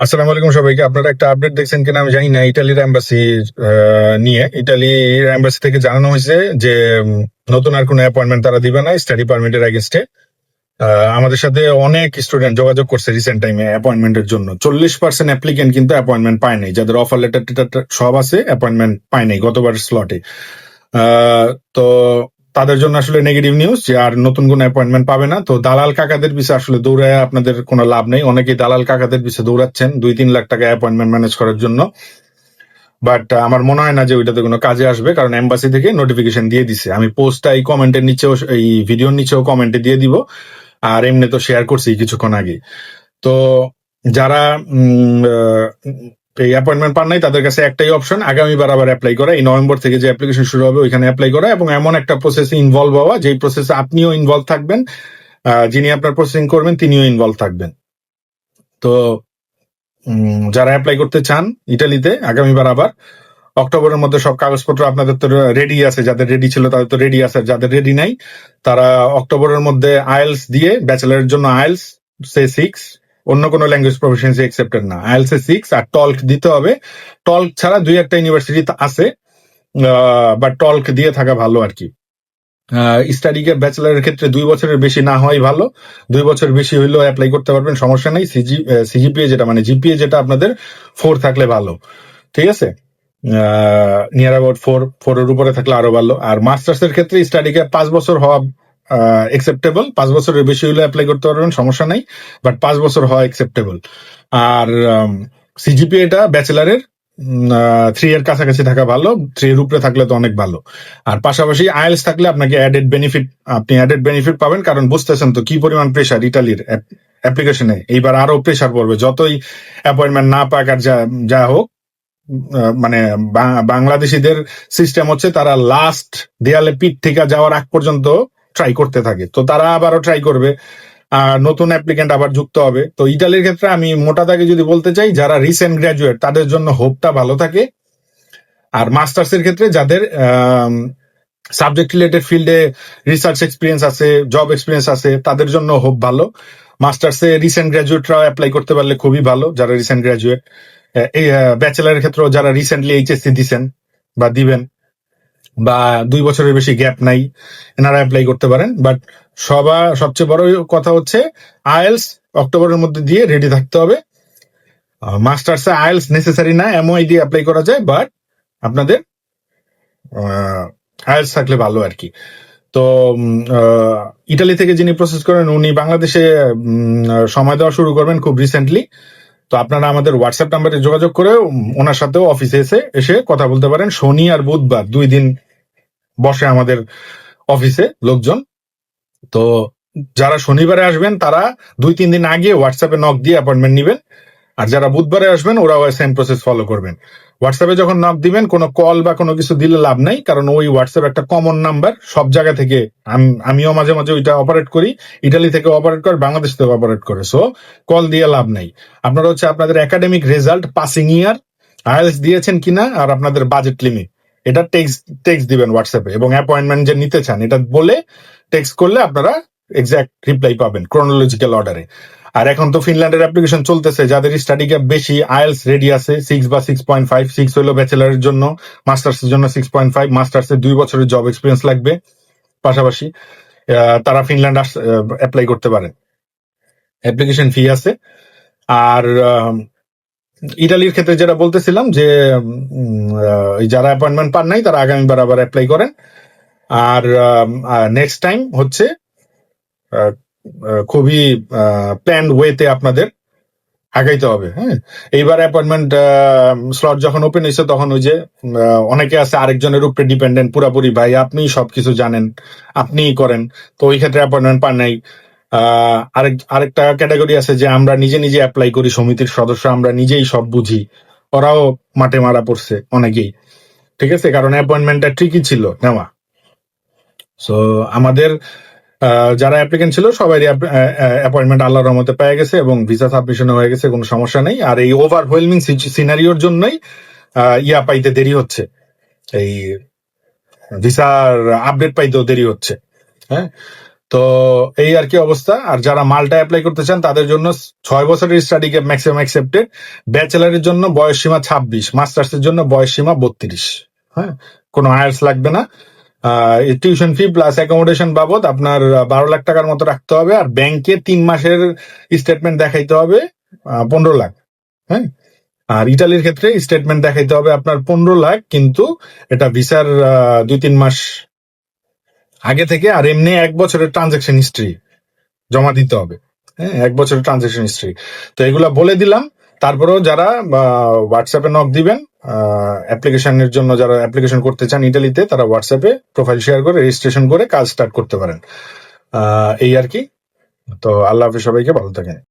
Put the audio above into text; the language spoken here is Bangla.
আসসালামু আলাইকুম সবাইকে। আপনারা একটা আপডেট দেখছেন কিনা আমি জানি না ইটালির এম্বাসি নিয়ে। ইটালির এম্বাসি থেকে জানানো হয়েছে যে নতুন আর কোনো অ্যাপয়েন্টমেন্ট তারা দিবে না স্টাডি পারমিটের এগেনস্টে আমাদের সাথে অনেক স্টুডেন্ট যোগাযোগ করছে রিসেন্ট টাইমে অ্যাপয়েন্টমেন্টের জন্য। চল্লিশ পার্সেন্ট অ্যাপ্লিকেন্ট কিন্তু অ্যাপয়েন্টমেন্ট পায় যাদের অফার লেটার সব আছে অ্যাপয়েন্টমেন্ট পায় গতবার স্লটে তো তাদের জন্য আসলে নেগেটিভ নিউজ যে আর নতুন কোনো অ্যাপয়েন্টমেন্ট পাবে না। তো দালাল কাকাদের পিছে আসলে দৌড়ায় আপনাদের কোনো লাভ নেই। অনেকেই দালাল কাকাদের পিছে দৌড়াচ্ছেন দুই তিন লাখ টাকা অ্যাপয়েন্টমেন্ট ম্যানেজ করার জন্য। বাট আমার মনে হয় না যে ওইটাতে কোনো কাজে আসবে, কারণ এম্বাসি থেকে নোটিফিকেশন দিয়ে দিছে। আমি পোস্টটা এই কমেন্টের নিচেও, এই ভিডিওর নিচেও কমেন্টে দিয়ে দিব। আর এমনি তো শেয়ার করছি কিছুক্ষণ আগে। তো যারা এই অ্যাপয়েন্টমেন্ট পান নাই, তাদের কাছে একটাই অপশন আগামীবার আবার অ্যাপ্লাই করা। এই নভেম্বর থেকে যে অ্যাপ্লিকেশন শুরু হবে, ওইখানে অ্যাপ্লাই করা এবং এমন একটা প্রসেসে ইনভলভ হওয়া, যেই প্রসেসে আপনিও ইনভলভ থাকবেন যিনি আপনার প্রসেসিং করবেন, তিনিও ইনভলভ থাকবেন। তো যারা অ্যাপ্লাই করতে চান ইটালিতে, আগামীবার আবার, অক্টোবরের মধ্যে সব কাগজপত্র আপনাদের তো রেডি আছে, যাদের রেডি ছিল তাদের তো রেডি আছে যাদের রেডি নাই, তারা অক্টোবরের মধ্যে আইএলস দিয়ে ব্যাচেলারের জন্য আইএলস, সে সিক্স অন্য কোনো ল্যাঙ্গুয়েজ প্রফেশনসি অ্যাকসেপ্টেড না। আইএলস এ সিক্স আর টল্ক দিতে হবে। টল্ক ছাড়া দুই একটা ইউনিভার্সিটি আছে বা টল্ক দিয়ে থাকা ভালো আর কি। স্টাডি স্টাডিকে ব্যাচেলারের ক্ষেত্রে দুই বছরের বেশি না হয় ভালো। দুই বছর বেশি হইলেও অ্যাপ্লাই করতে পারবেন, সমস্যা নেই। সিজি সিজিপিএ যেটা মানে জিপিএ যেটা আপনাদের ফোর থাকলে ভালো। ঠিক আছে? নিয়ার অ্যাবাউট ফোর ফোর এর উপরে থাকলে আরও ভালো। আর মাস্টার্স এর ক্ষেত্রে স্টাডি স্টাডিকে পাঁচ বছর হওয়া একসেপ্টেবল পাঁচ বছরের বেশি হলে অ্যাপ্লাই করতে পারবেন, সমস্যা নাই বাট পাঁচ বছর হওয়া একসেপ্টেবল আর সিজিপি এটা ব্যাচেলারের থ্রি এর কাছাকাছি থাকা ভালো থ্রি এর উপরে থাকলে তো অনেক ভালো। আর পাশাপাশি আইএলস থাকলে আপনাকে অ্যাডেড বেনিফিট আপনি অ্যাডেড বেনিফিট পাবেন, কারণ বুঝতেছেন তো কি পরিমাণ প্রেশার ইটালির অ্যাপ্লিকেশনে এইবার আরও প্রেশার পড়বে, যতই অ্যাপয়েন্টমেন্ট না পাক আর যা যা হোক মানে বাংলাদেশিদের সিস্টেম হচ্ছে তারা লাস্ট দেয়ালে পিঠ থেকে যাওয়ার আগ পর্যন্ত ট্রাই করতে থাকে। তো তারা আবারও ট্রাই করবে। নতুন অ্যাপ্লিকেন্ট আবার যুক্ত হবে। তো ইটালির ক্ষেত্রে আমি মোটা দাগে যদি বলতে চাই, যারা রিসেন্ট গ্রাজুয়েট তাদের জন্য হোপটা ভালো থাকে। আর মাস্টার্স এর ক্ষেত্রে যাদের সাবজেক্ট রিলেটেড ফিল্ডে রিসার্চ এক্সপিরিয়েন্স আছে জব এক্সপিরিয়েন্স আছে, তাদের জন্য হোপ ভালো। মাস্টার্সে রিসেন্ট গ্রাজুয়েটরাও অ্যাপ্লাই করতে পারলে খুবই ভালো, যারা রিসেন্ট গ্রাজুয়েট এই ব্যাচেলারের ক্ষেত্রেও যারা রিসেন্টলি এইচএসসি দিছেন বা দিবেন বা দুই বছরের বেশি গ্যাপ নাই, এনারা অ্যাপ্লাই করতে পারেন বাট সবা, সবচেয়ে বড় কথা হচ্ছে আয়েলস অক্টোবরের মধ্যে দিয়ে রেডি থাকতে হবে। মাস্টার্সে আইএলস নেসেসারি না এমওআই দিয়ে অ্যাপ্লাই করা যায় বাট আপনাদের আইএলস থাকলে ভালো আর কি। তো ইটালি থেকে যিনি প্রসেস করেন, উনি বাংলাদেশে সময় দেওয়া শুরু করবেন খুব রিসেন্টলি তো আপনারা আমাদের হোয়াটসঅ্যাপ নাম্বারে যোগাযোগ করে ওনার সাথেও অফিসে এসে এসে কথা বলতে পারেন। শনি আর বুধবার, দুই দিন বসে আমাদের অফিসে লোকজন। তো যারা শনিবারে আসবেন, তারা দুই, তিন দিন আগে হোয়াটসঅ্যাপে নক দিয়ে অ্যাপয়েন্টমেন্ট নেবেন। আর যারা বুধবারে আসবেন, ওরাও সেম প্রসেস ফলো করবেন। হোয়াটসঅ্যাপে যখন নক দিবেন, কোনো কল বা কোনো কিছু দিলে লাভ নাই, কারণ ওই হোয়াটসঅ্যাপ একটা কমন নাম্বার সব জায়গা থেকে আমিও মাঝে মাঝে ওইটা অপারেট করি। ইটালি থেকে অপারেট করে বাংলাদেশ থেকে অপারেট করে সো কল দিয়ে লাভ নাই। আপনারা হচ্ছে আপনাদের academic result passing year IELTS দিয়েছেন কিনা, আর আপনাদের বাজেট লিমিট এটা টেক্সট টেক্সট দিবেন হোয়াটসঅ্যাপে এবং অ্যাপয়েন্টমেন্ট যে নিতে চান, এটা বলে টেক্সট করলে আপনারা এক্সাক্ট রিপ্লাই পাবেন ক্রোনোলজিক্যাল অর্ডারে আর এখন তো ফিনল্যান্ডের অ্যাপ্লিকেশন চলতেছে, যাদের স্টাডি গ্যাপ বেশি আইএলস রেডি আছে সিক্স বা সিক্স পয়েন্ট ফাইভ সিক্স হলো ব্যাচেলারের জন্য মাস্টার্স এর জন্য সিক্স পয়েন্ট ফাইভ মাস্টার্স এর দুই বছরের জব এক্সপিরিয়েন্স লাগবে পাশাপাশি তারা ফিনল্যান্ড অ্যাপ্লাই করতে পারেন অ্যাপ্লিকেশন ফি আছে। আর ইটালির ক্ষেত্রে যেটা বলতেছিলাম যে যারা অ্যাপয়েন্টমেন্ট পান নাই, তারা আগামীবার আবার অ্যাপ্লাই করেন। আর নেক্সট টাইম হচ্ছে খুবই প্ল্যান ওয়েতে আপনাদের আগাইতে হবে হ্যাঁ? এইবার অ্যাপয়েন্টমেন্ট স্লট যখন ওপেন হয়েছে, তখন ওই যে অনেকে আছে আরেকজনের উপরে ডিপেন্ডেন্ট পুরাপুরি ভাই আপনি সবকিছু জানেন, আপনিই করেন। তো ওই ক্ষেত্রে অ্যাপয়েন্টমেন্ট পান নাই আরেক, আরেকটা ক্যাটাগরি আছে যে আমরা নিজে নিজে অ্যাপ্লাই করি, সমিতির সদস্য আমরা নিজেই সব বুঝি। ওরাও মাঠে মারা পড়ছে অনেকেই। ঠিক আছে? কারণ অ্যাপয়েন্টমেন্টটা ঠিকই ছিল, নেওয়া। সো আমাদের যারা অ্যাপ্লিকেন্ট ছিল সবাই অ্যাপয়েন্টমেন্ট আল্লাহর রহমতে পেয়ে গেছে এবং ভিসা সাবমিশন হয়ে গেছে, কোনো সমস্যা নেই। আর এই ওভারওয়েলমিং সিনারিওর জন্যই ইয়া পাইতে দেরি হচ্ছে। এই ভিসার আপডেট পাইতেও দেরি হচ্ছে। হ্যাঁ? তো এই আর কি অবস্থা? আর যারা মালটা অ্যাপ্লাই করতে চান, তাদের জন্য ছয় বছরের স্টাডি গ্যাপ ম্যাক্সিমাম অ্যাকসেপ্টেড ব্যাচেলারের জন্য বয়স সীমা ছাব্বিশ মাস্টার্স এর জন্য বয়স সীমা বত্রিশ। হ্যাঁ কোনো আয়ার্স লাগবে না। টিউশন ফি প্লাস অ্যাকোমোডেশন বাবদ আপনার বারো লাখ টাকার মতো রাখতে হবে, আর ব্যাংকে তিন মাসের স্টেটমেন্ট দেখাইতে হবে পনেরো লাখ। হ্যাঁ আর ইটালির ক্ষেত্রে স্টেটমেন্ট দেখাইতে হবে আপনার পনেরো লাখ, কিন্তু এটা ভিসার দুই তিন মাস আগে থেকে আর এমনি এক বছরের ট্রানজেকশন হিস্ট্রি জমা দিতে হবে। হ্যাঁ এক বছরের ট্রানজেকশন হিস্ট্রি তো এগুলা বলে দিলাম। তারপরেও যারা হোয়াটসঅ্যাপে নক দিবেন অ্যাপ্লিকেশনের জন্য যারা অ্যাপ্লিকেশন করতে চান ইটালিতে তারা হোয়াটসঅ্যাপে প্রোফাইল শেয়ার করে রেজিস্ট্রেশন করে কাজ স্টার্ট করতে পারেন। এই আর কি। তো আল্লাহ হাফিজ সবাইকে ভালো থাকেন।